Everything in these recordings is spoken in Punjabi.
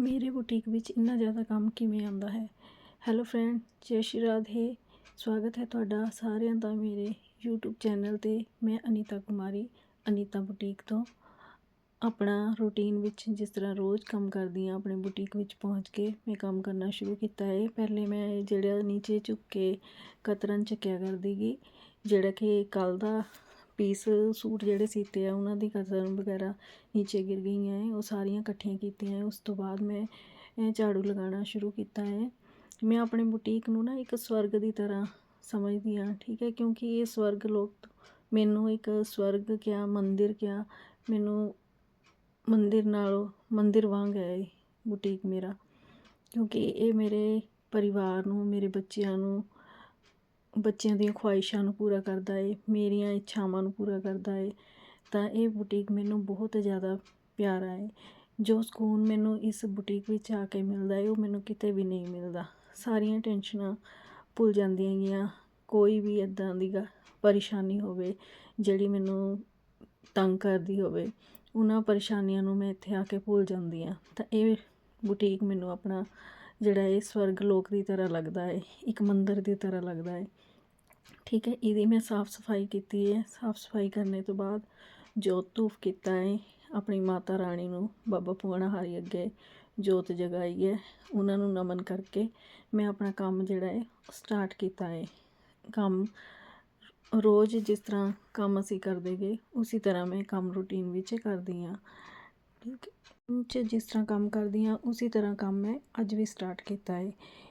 ਮੇਰੇ ਬੁਟੀਕ ਵਿੱਚ ਇੰਨਾ ਜ਼ਿਆਦਾ ਕੰਮ ਕਿਵੇਂ ਆਉਂਦਾ ਹੈ? ਹੈਲੋ ਫਰੈਂਡ ਜੈ ਸ਼੍ਰੀ ਰਾਧੇ। ਸਵਾਗਤ ਹੈ ਤੁਹਾਡਾ ਸਾਰਿਆਂ ਦਾ ਮੇਰੇ YouTube ਚੈਨਲ ਤੇ। ਮੈਂ ਅਨੀਤਾ ਕੁਮਾਰੀ, ਅਨੀਤਾ ਬੁਟੀਕ ਤੋਂ। ਆਪਣਾ ਰੂਟੀਨ ਵਿੱਚ ਜਿਸ ਤਰ੍ਹਾਂ ਰੋਜ਼ ਕੰਮ ਕਰਦੀ ਹਾਂ, ਆਪਣੇ ਬੁਟੀਕ ਵਿੱਚ ਪਹੁੰਚ ਕੇ ਮੈਂ ਕੰਮ ਕਰਨਾ ਸ਼ੁਰੂ ਕੀਤਾ ਹੈ ਪਹਿਲੇ ਮੈਂ ਜਿਹੜਾ ਨੀਚੇ ਝੁੱਕ ਕੇ ਕਤਰਨ ਚੱਕਿਆ ਕਰਦੀ ਗੀ, ਜਿਹੜਾ ਕਿ ਕੱਲ ਦਾ ਪੀਸ ਸੂਟ ਜਿਹੜੇ ਸੀਤੇ ਆ, ਉਹਨਾਂ ਦੀ ਕਤਰਨ ਵਗੈਰਾ ਨੀਚੇ ਗਿਰ ਗਈਆਂ ਹੈ ਉਹ ਸਾਰੀਆਂ ਇਕੱਠੀਆਂ ਕੀਤੀਆਂ ਹੈ ਉਸ ਤੋਂ ਬਾਅਦ ਮੈਂ ਝਾੜੂ ਲਗਾਉਣਾ ਸ਼ੁਰੂ ਕੀਤਾ ਹੈ ਮੈਂ ਆਪਣੇ ਬੁਟੀਕ ਨੂੰ ਨਾ ਇੱਕ ਸਵਰਗ ਦੀ ਤਰ੍ਹਾਂ ਸਮਝਦੀ ਹਾਂ, ਠੀਕ ਹੈ ਕਿਉਂਕਿ ਇਹ ਸਵਰਗ ਲੋਕ ਮੈਨੂੰ ਇੱਕ ਸਵਰਗ ਕਿਆ, ਮੰਦਿਰ ਕਿਆ, ਮੈਨੂੰ ਮੰਦਿਰ ਨਾਲੋਂ ਮੰਦਿਰ ਵਾਂਗ ਹੈ ਇਹ ਬੁਟੀਕ ਮੇਰਾ। ਕਿਉਂਕਿ ਇਹ ਮੇਰੇ ਪਰਿਵਾਰ ਨੂੰ, ਮੇਰੇ ਬੱਚਿਆਂ ਨੂੰ ਬੱਚਿਆਂ ਦੀਆਂ ਖੁਆਇਸ਼ਾਂ ਨੂੰ ਪੂਰਾ ਕਰਦਾ ਏ, ਮੇਰੀਆਂ ਇੱਛਾਵਾਂ ਨੂੰ ਪੂਰਾ ਕਰਦਾ ਏ, ਤਾਂ ਇਹ ਬੁਟੀਕ ਮੈਨੂੰ ਬਹੁਤ ਜ਼ਿਆਦਾ ਪਿਆਰਾ ਹੈ ਜੋ ਸਕੂਨ ਮੈਨੂੰ ਇਸ ਬੁਟੀਕ ਵਿੱਚ ਆ ਕੇ ਮਿਲਦਾ ਹੈ ਉਹ ਮੈਨੂੰ ਕਿਤੇ ਵੀ ਨਹੀਂ ਮਿਲਦਾ। ਸਾਰੀਆਂ ਟੈਨਸ਼ਨਾਂ ਭੁੱਲ ਜਾਂਦੀਆਂ ਗੀਆਂ ਕੋਈ ਵੀ ਇੱਦਾਂ ਦੀ ਗ ਪਰੇਸ਼ਾਨੀ ਹੋਵੇ, ਜਿਹੜੀ ਮੈਨੂੰ ਤੰਗ ਕਰਦੀ ਹੋਵੇ, ਉਹਨਾਂ ਪਰੇਸ਼ਾਨੀਆਂ ਨੂੰ ਮੈਂ ਇੱਥੇ ਆ ਕੇ ਭੁੱਲ ਜਾਂਦੀ ਹਾਂ ਤਾਂ ਇਹ ਬੁਟੀਕ ਮੈਨੂੰ ਆਪਣਾ ਜਿਹੜਾ ਇਹ ਸਵਰਗ ਲੋਕ ਦੀ ਤਰ੍ਹਾਂ ਲੱਗਦਾ ਹੈ, ਇੱਕ ਮੰਦਿਰ ਦੀ ਤਰ੍ਹਾਂ ਲੱਗਦਾ ਹੈ। ਠੀਕ ਹੈ, ਇਹਦੀ ਮੈਂ ਸਾਫ਼ ਸਫ਼ਾਈ ਕੀਤੀ ਹੈ। ਸਾਫ਼ ਸਫ਼ਾਈ ਕਰਨੇ ਤੋਂ ਬਾਅਦ ਜੋਤ ਧੂਫ ਕੀਤਾ ਹੈ, ਆਪਣੀ ਮਾਤਾ ਰਾਣੀ ਨੂੰ, ਬਾਬਾ ਪੂਣਾ ਅੱਗੇ ਜੋਤ ਜਗਾਈ ਹੈ। ਉਹਨਾਂ ਨੂੰ ਨਮਨ ਕਰਕੇ ਮੈਂ ਆਪਣਾ ਕੰਮ ਜਿਹੜਾ ਹੈ ਸਟਾਰਟ ਕੀਤਾ ਹੈ। ਕੰਮ ਰੋਜ਼ ਜਿਸ ਤਰ੍ਹਾਂ ਕੰਮ ਅਸੀਂ ਕਰਦੇ ਗਏ, ਉਸੇ ਤਰ੍ਹਾਂ ਮੈਂ ਕੰਮ ਰੂਟੀਨ ਵਿੱਚ ਕਰਦੀ ਹਾਂ। ਠੀਕ ਚ ਜਿਸ ਤਰ੍ਹਾਂ ਕੰਮ ਕਰਦੀ ਹਾਂ, ਉਸੇ ਤਰ੍ਹਾਂ ਕੰਮ ਮੈਂ ਅੱਜ ਵੀ ਸਟਾਰਟ ਕੀਤਾ ਹੈ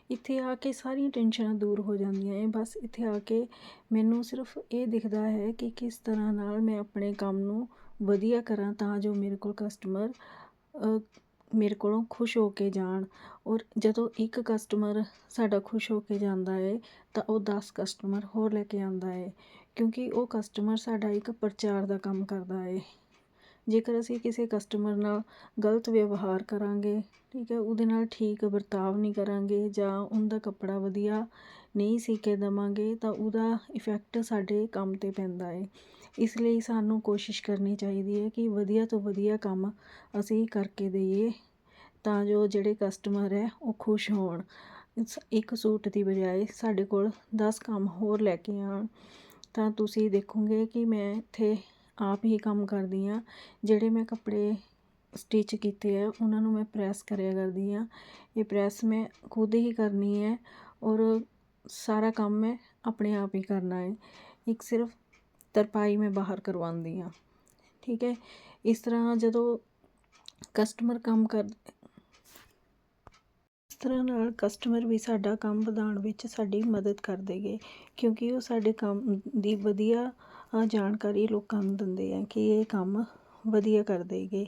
ਇੱਥੇ ਆ ਕੇ ਸਾਰੀਆਂ ਟੈਨਸ਼ਨਾਂ ਦੂਰ ਹੋ ਜਾਂਦੀਆਂ ਹੈ ਬਸ ਇੱਥੇ ਆ ਕੇ ਮੈਨੂੰ ਸਿਰਫ ਇਹ ਦਿਖਦਾ ਹੈ ਕਿ ਕਿਸ ਤਰ੍ਹਾਂ ਨਾਲ ਮੈਂ ਆਪਣੇ ਕੰਮ ਨੂੰ ਵਧੀਆ ਕਰਾਂ ਤਾਂ ਜੋ ਮੇਰੇ ਕੋਲ ਕਸਟਮਰ ਮੇਰੇ ਕੋਲੋਂ ਖੁਸ਼ ਹੋ ਕੇ ਜਾਣ। ਔਰ ਜਦੋਂ ਇੱਕ ਕਸਟਮਰ ਸਾਡਾ ਖੁਸ਼ ਹੋ ਕੇ ਜਾਂਦਾ ਹੈ ਤਾਂ ਉਹ 10 ਕਸਟਮਰ ਹੋਰ ਲੈ ਕੇ ਆਉਂਦਾ ਹੈ ਕਿਉਂਕਿ ਉਹ ਕਸਟਮਰ ਸਾਡਾ ਇੱਕ ਪ੍ਰਚਾਰ ਦਾ ਕੰਮ ਕਰਦਾ ਹੈ ਜੇਕਰ ਅਸੀਂ ਕਿਸੇ ਕਸਟਮਰ ਨਾਲ ਗਲਤ ਵਿਵਹਾਰ ਕਰਾਂਗੇ, ਠੀਕ ਹੈ, ਉਹਦੇ ਨਾਲ ਠੀਕ ਵਰਤਾਵ ਨਹੀਂ ਕਰਾਂਗੇ ਜਾਂ ਉਹਦਾ ਕੱਪੜਾ ਵਧੀਆ ਨਹੀਂ ਸੀ ਕੇ ਦੇਵਾਂਗੇ, ਤਾਂ ਉਹਦਾ ਇਫੈਕਟ ਸਾਡੇ ਕੰਮ 'ਤੇ ਪੈਂਦਾ ਹੈ। ਇਸ ਲਈ ਸਾਨੂੰ ਕੋਸ਼ਿਸ਼ ਕਰਨੀ ਚਾਹੀਦੀ ਹੈ ਕਿ ਵਧੀਆ ਤੋਂ ਵਧੀਆ ਕੰਮ ਅਸੀਂ ਕਰਕੇ ਦੇਈਏ ਤਾਂ ਜੋ ਜਿਹੜੇ ਕਸਟਮਰ ਹੈ ਉਹ ਖੁਸ਼ ਹੋਣ। ਇੱਕ ਸੂਟ ਦੀ ਬਜਾਏ ਸਾਡੇ ਕੋਲ ਦਸ ਕੰਮ ਹੋਰ ਲੈ ਕੇ ਆਉਣ। ਤਾਂ ਤੁਸੀਂ ਦੇਖੋਗੇ ਕਿ ਮੈਂ ਇੱਥੇ ਆਪ ਹੀ ਕੰਮ ਕਰਦੀ ਹਾਂ। ਜਿਹੜੇ ਮੈਂ ਕੱਪੜੇ ਸਟਿਚ ਕੀਤੇ ਹੈ ਉਹਨਾਂ ਨੂੰ ਮੈਂ ਪ੍ਰੈਸ ਕਰਿਆ ਕਰਦੀ ਹਾਂ। ਇਹ ਪ੍ਰੈਸ ਮੈਂ ਖੁਦ ਹੀ ਕਰਨੀ ਹੈ ਔਰ ਸਾਰਾ ਕੰਮ ਮੈਂ ਆਪਣੇ ਆਪ ਹੀ ਕਰਨਾ ਹੈ। ਇੱਕ ਸਿਰਫ ਤਰਪਾਈ ਮੈਂ ਬਾਹਰ ਕਰਵਾਉਂਦੀ ਹਾਂ। ਠੀਕ ਹੈ? ਇਸ ਤਰ੍ਹਾਂ ਜਦੋਂ ਕਸਟਮਰ ਕੰਮ ਕਰ, ਇਸ ਤਰ੍ਹਾਂ ਨਾਲ ਕਸਟਮਰ ਵੀ ਸਾਡਾ ਕੰਮ ਵਧਾਉਣ ਵਿੱਚ ਸਾਡੀ ਮਦਦ ਕਰਦੇ ਗਏ। ਕਿਉਂਕਿ ਉਹ ਸਾਡੇ ਕੰਮ ਦੀ ਵਧੀਆ ਜਾਣਕਾਰੀ ਲੋਕਾਂ ਨੂੰ ਦਿੰਦੇ ਆ ਕਿ ਇਹ ਕੰਮ ਵਧੀਆ ਕਰ ਦੇਗੇ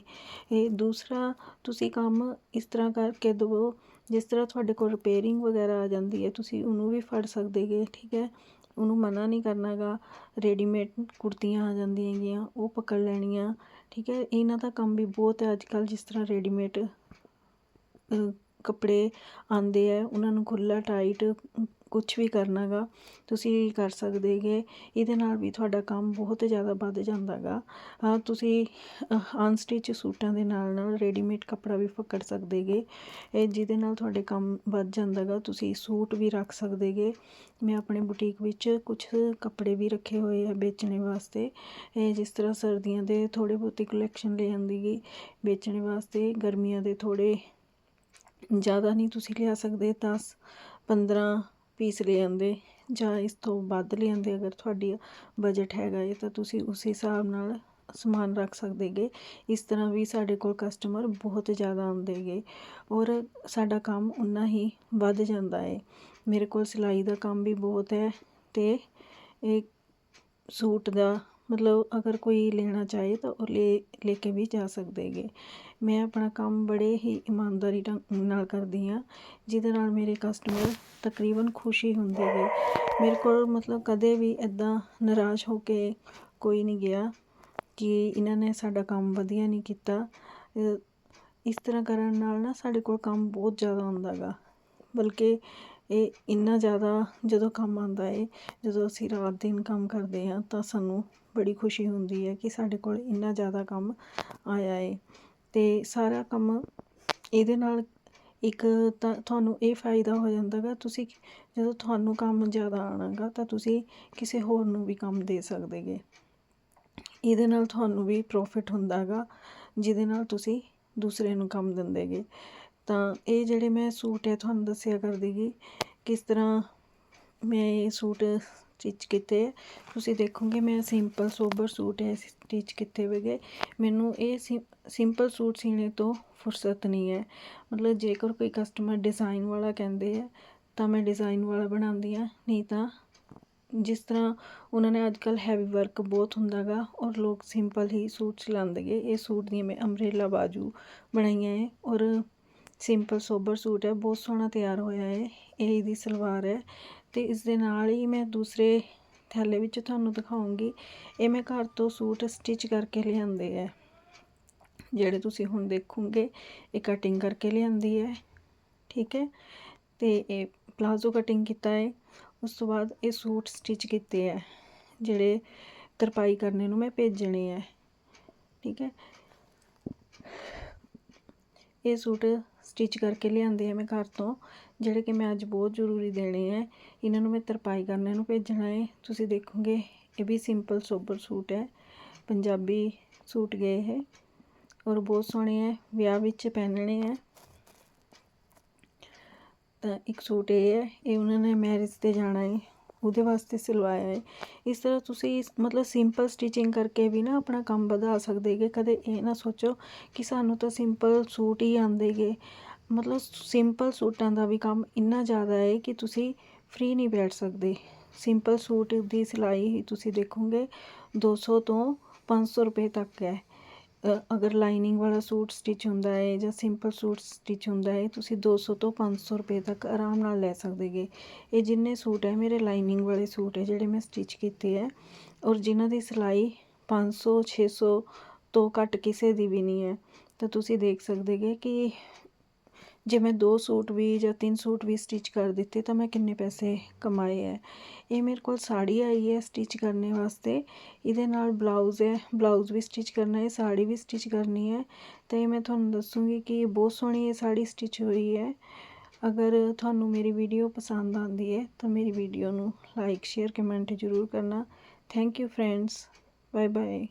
ਇਹ ਦੂਸਰਾ, ਤੁਸੀਂ ਕੰਮ ਇਸ ਤਰ੍ਹਾਂ ਕਰਕੇ ਦੇਵੋ, ਜਿਸ ਤਰ੍ਹਾਂ ਤੁਹਾਡੇ ਕੋਲ ਰਿਪੇਅਰਿੰਗ ਵਗੈਰਾ ਆ ਜਾਂਦੀ ਹੈ, ਤੁਸੀਂ ਉਹਨੂੰ ਵੀ ਫੜ ਸਕਦੇ ਗੇ, ਠੀਕ ਹੈ? ਉਹਨੂੰ ਮਨਾ ਨਹੀਂ ਕਰਨਾ ਗਾ। ਰੈਡੀਮੇਡ ਕੁੜਤੀਆਂ ਆ ਜਾਂਦੀਆਂ ਹੈਗੀਆਂ ਉਹ ਪਕੜ ਲੈਣੀਆਂ, ਠੀਕ ਹੈ? ਇਹਨਾਂ ਦਾ ਕੰਮ ਵੀ ਬਹੁਤ ਹੈ। ਅੱਜ ਕੱਲ੍ਹ ਜਿਸ ਤਰ੍ਹਾਂ ਰੈਡੀਮੇਡ ਕੱਪੜੇ ਆਉਂਦੇ ਹੈ, ਉਹਨਾਂ ਨੂੰ ਖੁੱਲ੍ਹਾ ਟਾਈਟ ਕੁਛ ਵੀ ਕਰਨਾ ਗਾ ਤੁਸੀਂ ਕਰ ਸਕਦੇ ਗੇ ਇਹਦੇ ਨਾਲ ਵੀ ਤੁਹਾਡਾ ਕੰਮ ਬਹੁਤ ਜ਼ਿਆਦਾ ਵੱਧ ਜਾਂਦਾ ਗਾ ਹਾਂ, ਤੁਸੀਂ ਅਨਸਟਿਚ ਸੂਟਾਂ ਦੇ ਨਾਲ ਨਾਲ ਰੈਡੀਮੇਡ ਕੱਪੜਾ ਵੀ ਪਕੜ ਸਕਦੇ ਗੇ ਇਹ ਜਿਹਦੇ ਨਾਲ ਤੁਹਾਡੇ ਕੰਮ ਵੱਧ ਜਾਂਦਾ ਗਾ ਤੁਸੀਂ ਸੂਟ ਵੀ ਰੱਖ ਸਕਦੇ ਗੇ ਮੈਂ ਆਪਣੇ ਬੁਟੀਕ ਵਿੱਚ ਕੁਛ ਕੱਪੜੇ ਵੀ ਰੱਖੇ ਹੋਏ ਆ ਵੇਚਣੇ ਵਾਸਤੇ। ਇਹ ਜਿਸ ਤਰ੍ਹਾਂ ਸਰਦੀਆਂ ਦੇ ਥੋੜ੍ਹੇ ਬਹੁਤੀ ਕਲੈਕਸ਼ਨ ਲੈ ਆਂਦੀ ਗੀ ਵੇਚਣੇ ਵਾਸਤੇ। ਗਰਮੀਆਂ ਦੇ ਥੋੜ੍ਹੇ ਜ਼ਿਆਦਾ ਨਹੀਂ ਤੁਸੀਂ ਲਿਆ ਸਕਦੇ। ਦਸ, ਪੰਦਰਾਂ ਪੀਸ ਲੈ ਆਉਂਦੇ ਜਾਂ ਇਸ ਤੋਂ ਵੱਧ ਲੈ ਆਉਂਦੇ, ਅਗਰ ਤੁਹਾਡੀ ਬਜਟ ਹੈਗਾ ਹੈ ਤਾਂ ਤੁਸੀਂ ਉਸ ਹਿਸਾਬ ਨਾਲ ਸਮਾਨ ਰੱਖ ਸਕਦੇ ਗੇ। ਇਸ ਤਰ੍ਹਾਂ ਵੀ ਸਾਡੇ ਕੋਲ ਕਸਟਮਰ ਬਹੁਤ ਜ਼ਿਆਦਾ ਆਉਂਦੇ ਗੇ ਔਰ ਸਾਡਾ ਕੰਮ ਉਨਾ ਹੀ ਵੱਧ ਜਾਂਦਾ ਹੈ। ਮੇਰੇ ਕੋਲ ਸਿਲਾਈ ਦਾ ਕੰਮ ਵੀ ਬਹੁਤ ਹੈ ਅਤੇ ਇਹ ਸੂਟ ਦਾ ਮਤਲਬ ਅਗਰ ਕੋਈ ਲੈਣਾ ਚਾਹੇ ਤਾਂ ਉਹ ਲੈ ਲੈ ਕੇ ਵੀ ਜਾ ਸਕਦੇ ਹੈਗੇ। ਮੈਂ ਆਪਣਾ ਕੰਮ ਬੜੇ ਹੀ ਇਮਾਨਦਾਰੀ ਢੰਗ ਨਾਲ ਕਰਦੀ ਹਾਂ, ਜਿਹਦੇ ਨਾਲ ਮੇਰੇ ਕਸਟਮਰ ਤਕਰੀਬਨ ਖੁਸ਼ ਹੀ ਹੁੰਦੇ ਗੇ ਮੇਰੇ ਕੋਲ ਮਤਲਬ ਕਦੇ ਵੀ ਇੱਦਾਂ ਨਿਰਾਸ਼ ਹੋ ਕੇ ਕੋਈ ਨਹੀਂ ਗਿਆ ਕਿ ਇਹਨਾਂ ਨੇ ਸਾਡਾ ਕੰਮ ਵਧੀਆ ਨਹੀਂ ਕੀਤਾ। ਇਸ ਤਰ੍ਹਾਂ ਕਰਨ ਨਾਲ ਨਾ ਸਾਡੇ ਕੋਲ ਕੰਮ ਬਹੁਤ ਜ਼ਿਆਦਾ ਆਉਂਦਾ ਗਾ ਬਲਕਿ ਇਹ ਇੰਨਾ ਜ਼ਿਆਦਾ ਜਦੋਂ ਕੰਮ ਆਉਂਦਾ ਏ, ਜਦੋਂ ਅਸੀਂ ਰਾਤ ਦਿਨ ਕੰਮ ਕਰਦੇ ਹਾਂ ਤਾਂ ਸਾਨੂੰ ਬੜੀ ਖੁਸ਼ੀ ਹੁੰਦੀ ਹੈ ਕਿ ਸਾਡੇ ਕੋਲ ਇੰਨਾ ਜ਼ਿਆਦਾ ਕੰਮ ਆਇਆ ਹੈ ਅਤੇ ਸਾਰਾ ਕੰਮ ਇਹਦੇ ਨਾਲ ਇੱਕ ਤਾਂ ਤੁਹਾਨੂੰ ਇਹ ਫਾਇਦਾ ਹੋ ਜਾਂਦਾ ਗਾ, ਤੁਸੀਂ ਜਦੋਂ ਤੁਹਾਨੂੰ ਕੰਮ ਜ਼ਿਆਦਾ ਆਉਣਾ ਗਾ, ਤਾਂ ਤੁਸੀਂ ਕਿਸੇ ਹੋਰ ਨੂੰ ਵੀ ਕੰਮ ਦੇ ਸਕਦੇ ਗੇ ਇਹਦੇ ਨਾਲ ਤੁਹਾਨੂੰ ਵੀ ਪ੍ਰੋਫਿਟ ਹੁੰਦਾ ਗਾ, ਜਿਹਦੇ ਨਾਲ ਤੁਸੀਂ ਦੂਸਰੇ ਨੂੰ ਕੰਮ ਦਿੰਦੇ ਗੇ ਤਾਂ ਇਹ ਜਿਹੜੇ ਮੈਂ ਸੂਟ ਹੈ, ਤੁਹਾਨੂੰ ਦੱਸਿਆ ਕਰਦੀ ਗੀ, ਕਿਸ ਤਰ੍ਹਾਂ ਮੈਂ ਇਹ ਸੂਟ ਸਟਿਚ ਕੀਤੇ ਹੈ। ਤੁਸੀਂ ਦੇਖੋਗੇ ਮੈਂ ਸਿੰਪਲ ਸੋਬਰ ਸੂਟ ਹੈ ਸਟਿਚ ਕੀਤੇ ਹੋਏਗੇ ਮੈਨੂੰ ਇਹ ਸਿੰਪਲ ਸੂਟ ਸੀਣੇ ਤੋਂ ਫੁਰਸਤ ਨਹੀਂ ਹੈ। ਮਤਲਬ ਜੇਕਰ ਕੋਈ ਕਸਟਮਰ ਡਿਜ਼ਾਈਨ ਵਾਲਾ ਕਹਿੰਦੇ ਆ, ਤਾਂ ਮੈਂ ਡਿਜ਼ਾਈਨ ਵਾਲਾ ਬਣਾਉਂਦੀ ਹਾਂ। ਨਹੀਂ ਤਾਂ ਜਿਸ ਤਰ੍ਹਾਂ ਉਹਨਾਂ ਨੇ ਅੱਜ ਕੱਲ੍ਹ ਹੈਵੀ ਵਰਕ ਬਹੁਤ ਹੁੰਦਾ ਗਾ ਔਰ ਲੋਕ ਸਿੰਪਲ ਹੀ ਸੂਟ ਸਿਲਾਉਂਦੇ ਗੇ। ਇਹ ਸੂਟ ਦੀਆਂ ਮੈਂ ਅੰਬਰੇਲਾ ਬਾਜੂ ਬਣਾਈਆਂ ਹੈ ਔਰ ਸਿੰਪਲ ਸੋਬਰ ਸੂਟ ਹੈ, ਬਹੁਤ ਸੋਹਣਾ ਤਿਆਰ ਹੋਇਆ ਹੈ, ਇਹ ਇਹਦੀ ਸਲਵਾਰ ਹੈ ਅਤੇ ਇਸ ਦੇ ਨਾਲ ਹੀ ਮੈਂ ਦੂਸਰੇ ਥੈਲੇ ਵਿੱਚ ਤੁਹਾਨੂੰ ਦਿਖਾਉਂਗੀ, ਇਹ ਮੈਂ ਘਰ ਤੋਂ ਸੂਟ ਸਟਿਚ ਕਰਕੇ ਲਿਆਂਦੇ ਹੈ। ਜਿਹੜੇ ਤੁਸੀਂ ਹੁਣ ਦੇਖੋਗੇ, ਇਹ ਕਟਿੰਗ ਕਰਕੇ ਲਿਆਂਦੀ ਹੈ, ਠੀਕ ਹੈ? ਅਤੇ ਇਹ ਪਲਾਜ਼ੋ ਕਟਿੰਗ ਕੀਤਾ ਹੈ, ਉਸ ਤੋਂ ਬਾਅਦ ਇਹ ਸੂਟ ਸਟਿਚ ਕੀਤੇ ਹੈ, ਜਿਹੜੇ ਤਰਪਾਈ ਕਰਨੇ ਨੂੰ ਮੈਂ ਭੇਜਣੇ ਹੈ, ਠੀਕ ਹੈ? ਇਹ ਸੂਟ ਸਟਿਚ ਕਰਕੇ ਲਿਆਂਦੇ ਆ ਮੈਂ ਘਰ ਤੋਂ, ਜਿਹੜੇ ਕਿ ਮੈਂ ਅੱਜ ਬਹੁਤ ਜ਼ਰੂਰੀ ਦੇਣੇ ਹੈ ਇਹਨਾਂ ਨੂੰ ਮੈਂ ਤਰਪਾਈ ਕਰਨ ਨੂੰ ਭੇਜਣਾ ਹੈ ਤੁਸੀਂ ਦੇਖੋਗੇ, ਇਹ ਵੀ ਸਿੰਪਲ ਸੋਬਰ ਸੂਟ ਹੈ। ਪੰਜਾਬੀ ਸੂਟ ਗਏ ਹੈ ਔਰ ਬਹੁਤ ਸੋਹਣੇ ਹੈ ਵਿਆਹ ਵਿੱਚ ਪਹਿਨਣੇ ਹੈ ਤਾਂ ਇੱਕ ਸੂਟ ਇਹ ਹੈ, ਇਹ ਉਹਨਾਂ ਨੇ ਮੈਰਿਜ ਤੇ ਜਾਣਾ ਹੈ ਉਹਦੇ ਵਾਸਤੇ ਸਿਲਵਾਇਆ ਹੈ। ਇਸ ਤਰ੍ਹਾਂ ਤੁਸੀਂ ਮਤਲਬ ਸਿੰਪਲ ਸਟਿਚਿੰਗ ਕਰਕੇ ਵੀ ਨਾ ਆਪਣਾ ਕੰਮ ਵਧਾ ਸਕਦੇ ਗੇ ਕਦੇ ਇਹ ਨਾ ਸੋਚੋ ਕਿ ਸਾਨੂੰ ਤਾਂ ਸਿੰਪਲ ਸੂਟ ਹੀ ਆਉਂਦੇ ਗੇ ਮਤਲਬ ਸਿੰਪਲ ਸੂਟਾਂ ਦਾ ਵੀ ਕੰਮ ਇੰਨਾ ਜ਼ਿਆਦਾ ਹੈ ਕਿ ਤੁਸੀਂ ਫ੍ਰੀ ਨਹੀਂ ਬੈਠ ਸਕਦੇ। ਸਿੰਪਲ ਸੂਟ ਦੀ ਸਿਲਾਈ ਹੀ ਤੁਸੀਂ ਦੇਖੋਗੇ 200 ਤੋਂ 500 ਰੁਪਏ ਤੱਕ ਹੈ। ਅਗਰ ਲਾਈਨਿੰਗ ਵਾਲਾ ਸੂਟ ਸਟਿਚ ਹੁੰਦਾ ਹੈ ਜਾਂ ਸਿੰਪਲ ਸੂਟ ਸਟਿਚ ਹੁੰਦਾ ਹੈ, ਤੁਸੀਂ 200 ਤੋਂ 500 ਰੁਪਏ ਤੱਕ ਆਰਾਮ ਨਾਲ ਲੈ ਸਕਦੇਗੇ ਇਹ ਜਿੰਨੇ ਸੂਟ ਹੈ, ਮੇਰੇ ਲਾਈਨਿੰਗ ਵਾਲੇ ਸੂਟ ਹੈ, ਜਿਹੜੇ ਮੈਂ ਸਟਿਚ ਕੀਤੇ ਹੈ। ਔਰ ਜਿਨ੍ਹਾਂ ਦੀ ਸਿਲਾਈ 500 600 ਤੋਂ ਘੱਟ ਕਿਸੇ ਦੀ ਵੀ ਨਹੀਂ ਹੈ। ਤਾਂ ਤੁਸੀਂ ਦੇਖ ਸਕਦੇਗੇ ਕਿ ਜੇ ਮੈਂ ਦੋ ਸੂਟ ਵੀ ਜਾਂ ਤਿੰਨ ਸੂਟ ਵੀ ਸਟਿਚ ਕਰ ਦਿੱਤੇ ਤਾਂ ਮੈਂ ਕਿੰਨੇ ਪੈਸੇ ਕਮਾਏ ਹੈ ਇਹ ਮੇਰੇ ਕੋਲ ਸਾੜੀ ਆਈ ਹੈ ਸਟਿਚ ਕਰਨੇ ਵਾਸਤੇ। ਇਹਦੇ ਨਾਲ ਬਲਾਊਜ਼ ਹੈ ਬਲਾਊਜ਼ ਵੀ ਸਟਿਚ ਕਰਨਾ ਹੈ ਸਾੜੀ ਵੀ ਸਟਿਚ ਕਰਨੀ ਹੈ ਤਾਂ ਇਹ ਮੈਂ ਤੁਹਾਨੂੰ ਦੱਸੂੰਗੀ ਕਿ ਇਹ ਬਹੁਤ ਸੋਹਣੀ ਇਹ ਸਾੜੀ ਸਟਿਚ ਹੋਈ ਹੈ ਅਗਰ ਤੁਹਾਨੂੰ ਮੇਰੀ ਵੀਡੀਓ ਪਸੰਦ ਆਉਂਦੀ ਹੈ ਤਾਂ ਮੇਰੀ ਵੀਡੀਓ ਨੂੰ ਲਾਈਕ ਸ਼ੇਅਰ ਕਮੈਂਟ ਜ਼ਰੂਰ ਕਰਨਾ। Thank you friends bye bye